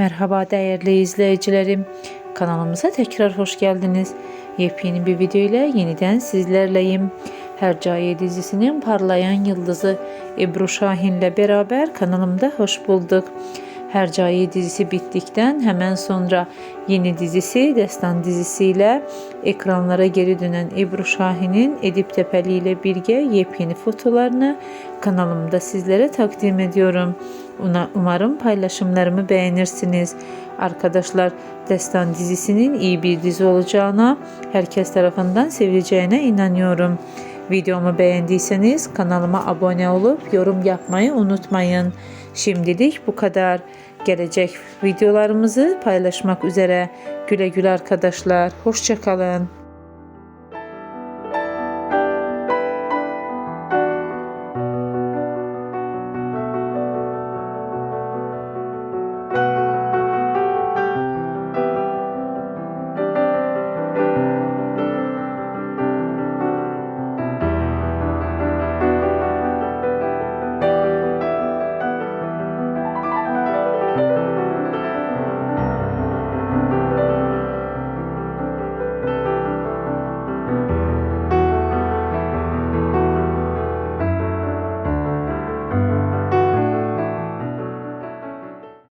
Merhaba değerli izleyicilerim. Kanalımıza tekrar hoş geldiniz. Yepyeni bir video ile yeniden sizlerleyim. Hercaiye dizisinin parlayan yıldızı Ebru Şahin ile beraber kanalımda hoş bulduk. Hercaiye dizisi bittikten hemen sonra yeni dizisi Destan dizisiyle ekranlara geri dönen Ebru Şahin'in Edip Tepeli ile birge yepyeni fotolarını kanalımda sizlere takdim ediyorum. Umarım paylaşımlarımı beğenirsiniz. Arkadaşlar Destan dizisinin iyi bir dizi olacağına, herkes tarafından sevileceğine inanıyorum. Videomu beğendiyseniz kanalıma abone olup yorum yapmayı unutmayın. Şimdilik bu kadar. Gelecek videolarımızı paylaşmak üzere. Güle güle arkadaşlar. Hoşçakalın.